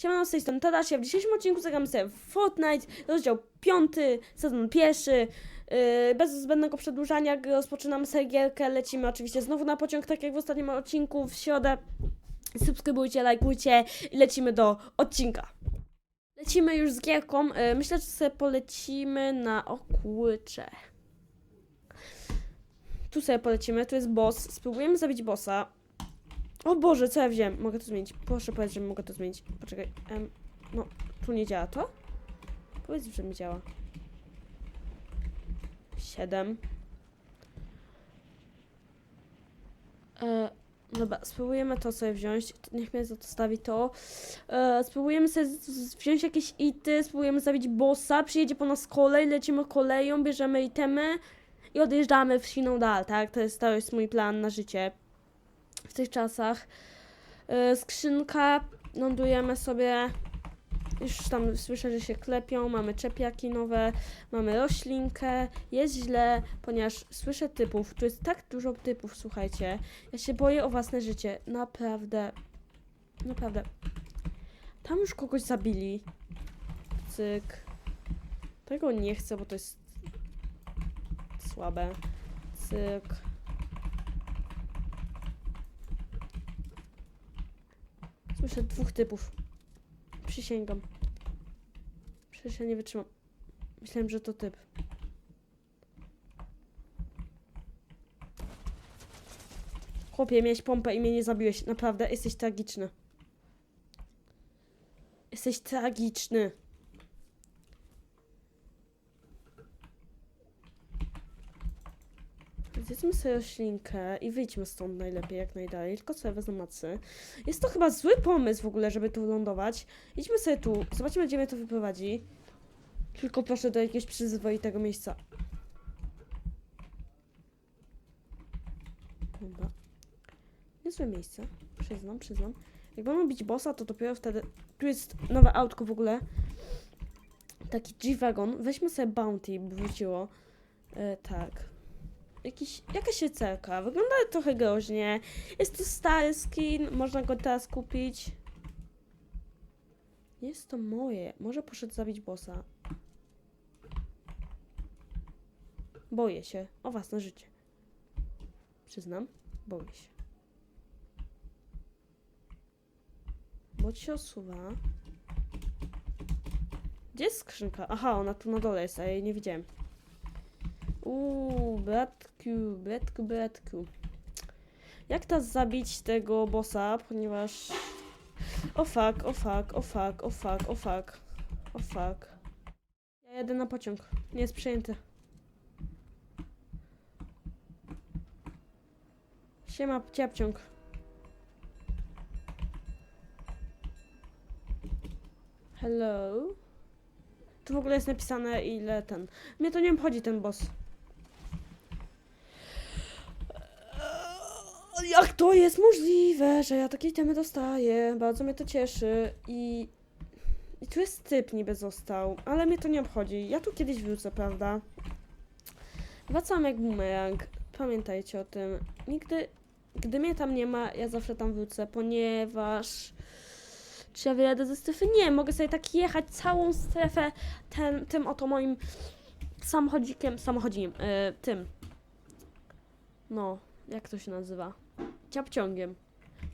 Siemano, z tej strony Tadasia. W dzisiejszym odcinku zagramy sobie Fortnite, rozdział 5, sezon pierwszy. Yy, bez zbędnego przedłużania sobie gierkę, lecimy oczywiście znowu na pociąg, tak jak w ostatnim odcinku w środę. Subskrybujcie, lajkujcie i lecimy do odcinka. Lecimy już z gierką. Yy, myślę, że sobie polecimy na okłycze. Tu sobie polecimy, tu jest boss. Spróbujemy zabić bossa. O Boże, co ja wziąłem? Mogę to zmienić. Proszę powiedz, że mogę to zmienić. Poczekaj. No, tu nie działa to? Powiedz, że mi działa. Siedem. E, dobra, spróbujemy to sobie wziąć. Niech mnie za to. E, spróbujemy sobie wziąć jakieś ity, spróbujemy zabić bossa. Przyjedzie po nas kolej, lecimy koleją, bierzemy itemy i odjeżdżamy w siną dal, tak? To jest, to jest mój plan na życie w tych czasach. Yy, skrzynka, lądujemy sobie. Już tam słyszę, że się klepią, mamy czepiaki nowe, mamy roślinkę. Jest źle, ponieważ słyszę typów. Tu jest tak dużo typów, słuchajcie. Ja się boję o własne życie. Naprawdę. Naprawdę. Tam już kogoś zabili. Cyk. Tego nie chcę, bo to jest słabe. Cyk. Słyszę dwóch typów. Przysięgam. Przecież ja nie wytrzymam. Myślałem, że to typ. Chłopie, miałeś pompę i mnie nie zabiłeś. Naprawdę, jesteś tragiczny. Jesteś tragiczny. Zjedzmy sobie roślinkę i wyjdźmy stąd najlepiej, jak najdalej. Tylko sobie wezmę macy. Jest to chyba zły pomysł w ogóle, żeby tu lądować. Idźmy sobie tu, zobaczymy, gdzie mnie to wyprowadzi. Tylko proszę do jakiegoś przyzwoitego miejsca. Dobra. Niezłe miejsce. Przyznam, przyznam. Jak będą bić bossa, to dopiero wtedy... Tu jest nowe autko w ogóle. Taki G-Wagon. Weźmy sobie Bounty, by wróciło. E, tak. Jakiś, jakaś rycerka. Wygląda trochę groźnie. Jest to stary skin, można go teraz kupić. Jest to moje. Może poszedł zabić bossa. Boję się o własne życie. Przyznam, boję się. Bot się osuwa. Gdzie jest skrzynka? Aha, ona tu na dole jest, a jej nie widziałem. Uuu, bratku, bratku, bratku. Jak teraz zabić tego bossa, ponieważ... O fuck, o fuck, o fuck, o fuck, o fuck, o fuck. Ja jadę na pociąg. Nie jest przejęty. Siema, ciapciąg. Hello? Tu w ogóle jest napisane ile ten... Mnie to nie obchodzi ten boss. Eee, Jak to jest możliwe, że ja takie temy dostaję? Bardzo mnie to cieszy i... I tu jest typ niby został, ale mnie to nie obchodzi. Ja tu kiedyś wrócę, prawda? Wracam jak bumerang. Pamiętajcie o tym. Nigdy... Gdy mnie tam nie ma, ja zawsze tam wrócę, ponieważ... Czy ja wyjadę ze strefy? Nie, mogę sobie tak jechać całą strefę ten, tym oto moim samochodzikiem, samochodzikiem, yy, tym. No, jak to się nazywa? Ciapciągiem.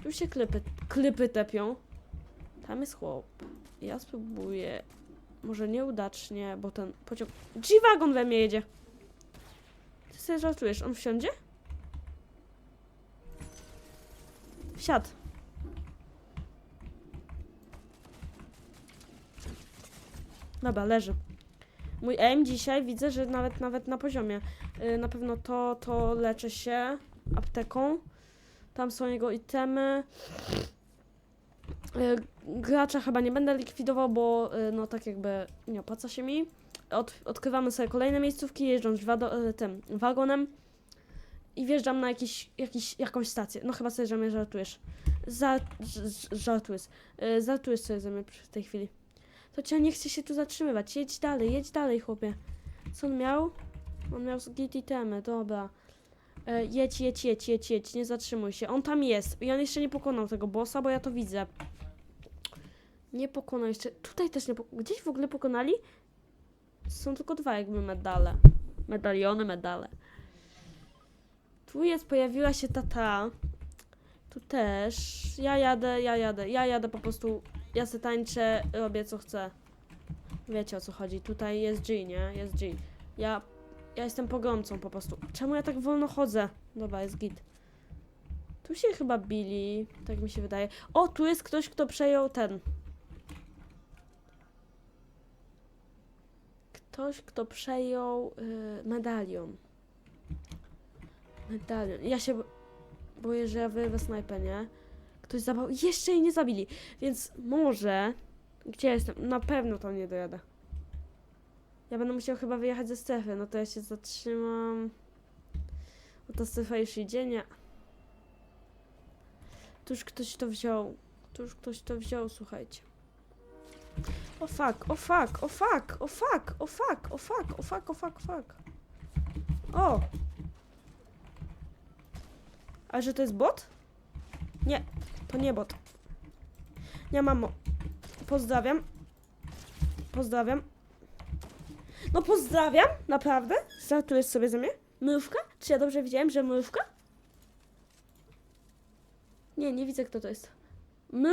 Tu się klipy, klipy tepią. Tam jest chłop. Ja spróbuję. Może nieudacznie, bo ten pociąg... G-Wagon we mnie jedzie. Ty sobie żartujesz, on wsiądzie? Wsiadł. Dobra, leży. Mój aim dzisiaj widzę, że nawet nawet na poziomie. Yy, na pewno to, to leczę się apteką. Tam są jego itemy. Yy, gracza chyba nie będę likwidował, bo yy, no tak jakby nie opłaca się mi. Od, odkrywamy sobie kolejne miejscówki, jeżdżąc wado, yy, tym wagonem. I wjeżdżam na jakiś, jakiś, jakąś stację. No chyba sobie, że mnie żartujesz. Za, żartujesz. Żartujesz sobie ze mnie w tej chwili. To cię nie chce się tu zatrzymywać. Jedź dalej, jedź dalej, chłopie. Co on miał? On miał git itemy, dobra. E, jedź, jedź, jedź, jedź, jedź, nie zatrzymuj się. On tam jest i on jeszcze nie pokonał tego bossa, bo ja to widzę. Nie pokonał jeszcze. Tutaj też nie pokonał. Gdzieś w ogóle pokonali? Są tylko dwa jakby medale. Medaliony, medale. Tu jest, pojawiła się ta ta. Tu też. Ja jadę, ja jadę, ja jadę po prostu. Ja se tańczę, robię co chcę. Wiecie o co chodzi. Tutaj jest G, nie? Jest G. Ja, ja jestem pogromcą po prostu. Czemu ja tak wolno chodzę? Dobra, jest git. Tu się chyba bili, tak mi się wydaje. O, tu jest ktoś, kto przejął ten. Ktoś, kto przejął y, medalion. Medalion. Ja się bo- boję, że ja wyrwę snajpę, nie? Ktoś zabrał. Jeszcze jej nie zabili. Więc może. Gdzie jestem? Na pewno tam nie dojadę. Ja będę musiał chyba wyjechać ze strefy. No to ja się zatrzymam. Bo ta strefa już idzie, nie. Tu już ktoś to wziął. Tu już ktoś to wziął, słuchajcie. O fuck, o fuck, o fuck, o fuck, o fuck, o fuck, o fuck, o fuck, fuck. O! A że to jest bot? Nie, to nie bot. Nie, mamo. Pozdrawiam. Pozdrawiam. No pozdrawiam, naprawdę? Żartujesz sobie ze mnie? Mrówka? Czy ja dobrze widziałem, że mrówka? Nie, nie widzę kto to jest. My...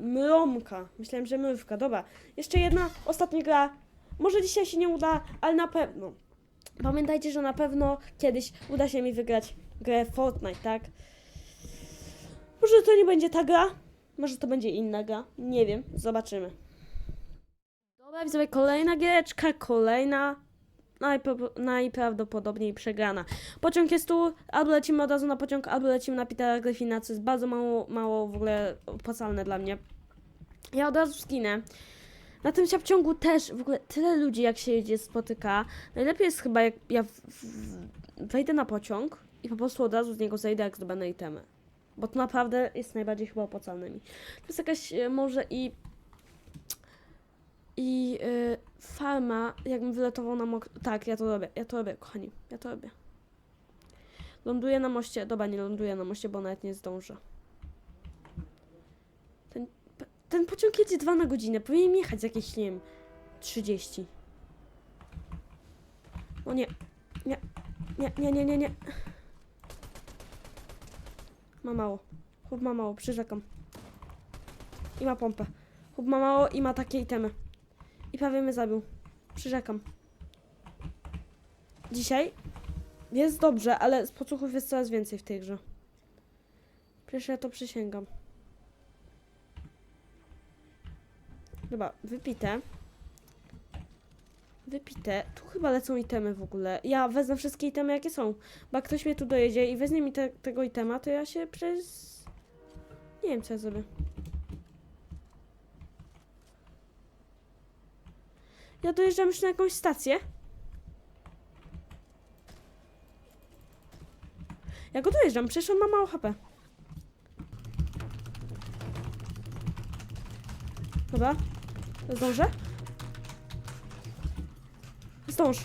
Mromka. Myślałem, że mrówka. Dobra. Jeszcze jedna, ostatnia gra. Może dzisiaj się nie uda, ale na pewno. Pamiętajcie, że na pewno kiedyś uda się mi wygrać grę Fortnite, tak? Może to nie będzie ta gra, może to będzie inna gra. Nie wiem, zobaczymy. Dobra, widzowie, kolejna giereczka, kolejna najpo- najprawdopodobniej przegrana. Pociąg jest tu, albo lecimy od razu na pociąg, albo lecimy na Petera Gryfina, co jest bardzo mało, mało w ogóle opłacalne dla mnie. Ja od razu skinę. Na tym ciągu też w ogóle tyle ludzi jak się jedzie spotyka. Najlepiej jest chyba jak ja wejdę na pociąg i po prostu od razu z niego zejdę jak zdobędę itemy. Bo to naprawdę jest najbardziej chyba opłacalne mi. To jest jakaś e, może i i y, farma, jakbym wyletował na mok... Tak, ja to robię, ja to robię, kochani, ja to robię. Ląduję na moście, dobra, nie ląduję na moście, bo nawet nie zdążę. Ten, ten pociąg jedzie 2 na godzinę, powinien jechać jakieś, nie wiem, 30. O nie, nie, nie, nie, nie, nie, nie. Ma mało, chłop ma mało, przyrzekam. I ma pompę. Chłop ma mało i ma takie itemy. I prawie mnie zabił. Przyrzekam. Dzisiaj jest dobrze, ale podsłuchów jest coraz więcej w tej grze. Przecież ja to przysięgam. Dobra, wypite. Wypite. Tu chyba lecą itemy w ogóle. Ja wezmę wszystkie itemy, jakie są. Bo jak ktoś mnie tu dojedzie i weźmie mi te, tego itema, to ja się przez... Nie wiem, co ja zrobię. Ja dojeżdżam już na jakąś stację. Ja go dojeżdżam, przecież on ma mało HP. Dobra. Zdążę? Zdąż.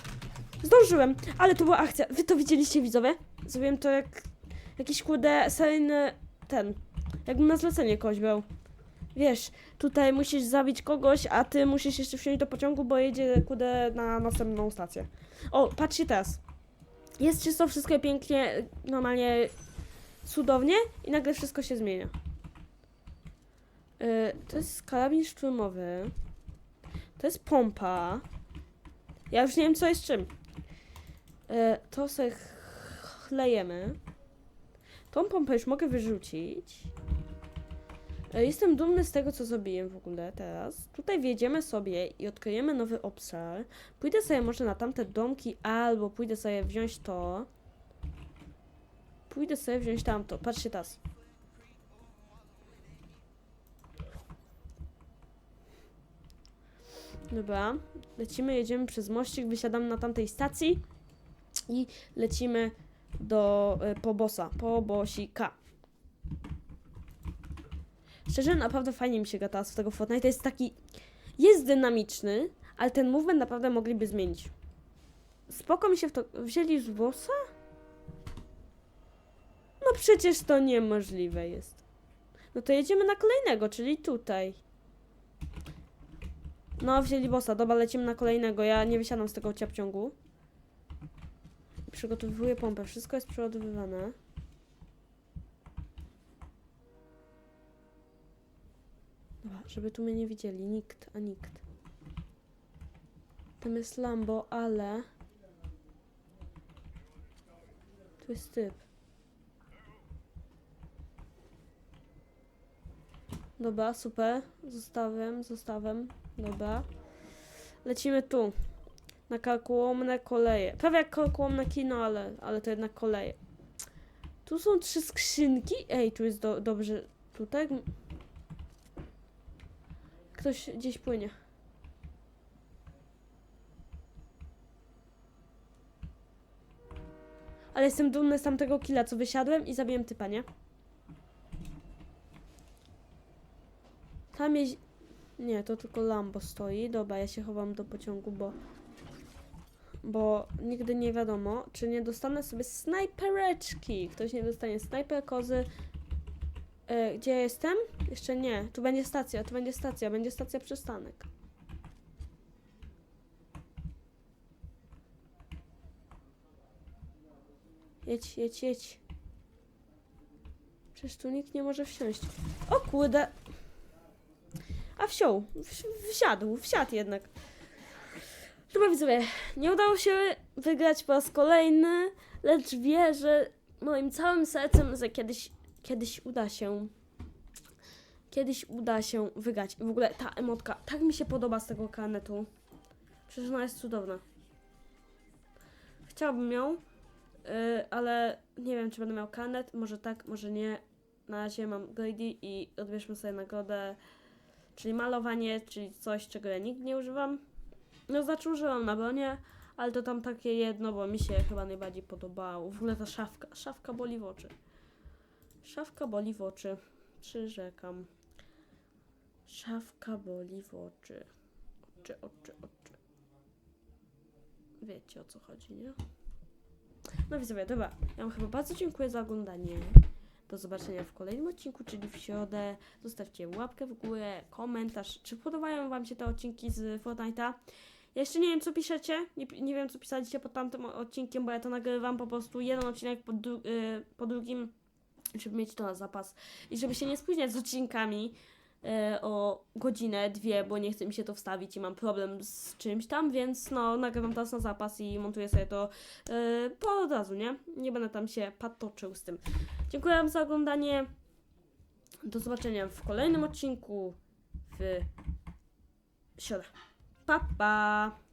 Zdążyłem, ale to była akcja. Wy to widzieliście, widzowie? Zrobiłem to jak jakiś kurde seryjny ten. Jakbym na zlecenie kogoś brał. Wiesz, tutaj musisz zabić kogoś, a ty musisz jeszcze wsiąść do pociągu, bo jedzie kudę na następną stację. O, patrzcie teraz. Jest czysto, wszystko pięknie, normalnie cudownie i nagle wszystko się zmienia. Yy, to jest karabin szturmowy. To jest pompa. Ja już nie wiem, co jest czym. Yy, to ch- chlejemy. Tą pompę już mogę wyrzucić. E, Jestem dumny z tego, co zrobiłem w ogóle teraz. Tutaj wjedziemy sobie i odkryjemy nowy obszar. Pójdę sobie może na tamte domki, albo pójdę sobie wziąć to. Pójdę sobie wziąć tamto. Patrzcie teraz. Dobra, lecimy, jedziemy przez mościk, wysiadamy na tamtej stacji i lecimy do y, Pobosa, Pobosika. Szczerze, naprawdę fajnie mi się gra teraz w tego Fortnite. Jest taki... Jest dynamiczny, ale ten movement naprawdę mogliby zmienić. Spoko mi się w to... Wzięli z bossa? No przecież to niemożliwe jest. No to jedziemy na kolejnego, czyli tutaj. No, wzięli bossa. Dobra, lecimy na kolejnego. Ja nie wysiadam z tego ciapciągu. Przygotowuję pompę. Wszystko jest przygotowywane. Dobra, żeby tu mnie nie widzieli. Nikt, a nikt. Tam jest Lambo, ale... Tu jest typ. Dobra, super. Zostawiam, zostawiam. Dobra. Lecimy tu. Na karkołomne koleje. Prawie jak karkołomne kino, ale, ale to jednak koleje. Tu są trzy skrzynki. Ej, tu jest do, dobrze. Tutaj. Ktoś gdzieś płynie. Ale jestem dumny z tamtego killa, co wysiadłem i zabiłem typa, nie? Tam jest... Nie, to tylko Lambo stoi. Dobra, ja się chowam do pociągu, bo... Bo nigdy nie wiadomo, czy nie dostanę sobie snajpereczki. Ktoś nie dostanie snajper kozy. E, gdzie ja jestem? Jeszcze nie. Tu będzie stacja, tu będzie stacja, będzie stacja przystanek. Jedź, jedź, jedź. Przecież tu nikt nie może wsiąść. O kurde. A wsiął. Wsi- Wsiadł, wsiadł jednak. Dobra widzowie, nie udało się wygrać po raz kolejny, lecz wierzę moim całym sercem, że kiedyś, kiedyś uda się. Kiedyś uda się wygrać. W ogóle ta emotka, tak mi się podoba z tego karnetu. Przecież ona jest cudowna. Chciałabym ją, yy, ale nie wiem, czy będę miał karnet. Może tak, może nie. Na razie mam Grady i odbierzmy sobie nagrodę, czyli malowanie, czyli coś, czego ja nigdy nie używam. No, znaczy użyłam na bronie, ale to tam takie jedno, bo mi się chyba najbardziej podobało. W ogóle ta szafka, szafka boli w oczy. Szafka boli w oczy. Przyrzekam. Szafka boli w oczy. Oczy, oczy, oczy. Wiecie o co chodzi, nie? No widzowie, dobra. Ja wam chyba bardzo dziękuję za oglądanie. Do zobaczenia w kolejnym odcinku, czyli w środę. Zostawcie łapkę w górę, komentarz, czy podobają wam się te odcinki z Fortnite'a. Ja jeszcze nie wiem, co piszecie. Nie, nie wiem, co pisaliście pod tamtym odcinkiem, bo ja to nagrywam po prostu jeden odcinek po, dru- y, po drugim, żeby mieć to na zapas. I żeby się nie spóźniać z odcinkami y, o godzinę, dwie, bo nie chce mi się to wstawić i mam problem z czymś tam, więc no, nagrywam teraz na zapas i montuję sobie to y, po od razu, nie? Nie będę tam się patoczył z tym. Dziękuję wam za oglądanie. Do zobaczenia w kolejnym odcinku w środę. Pa, pa!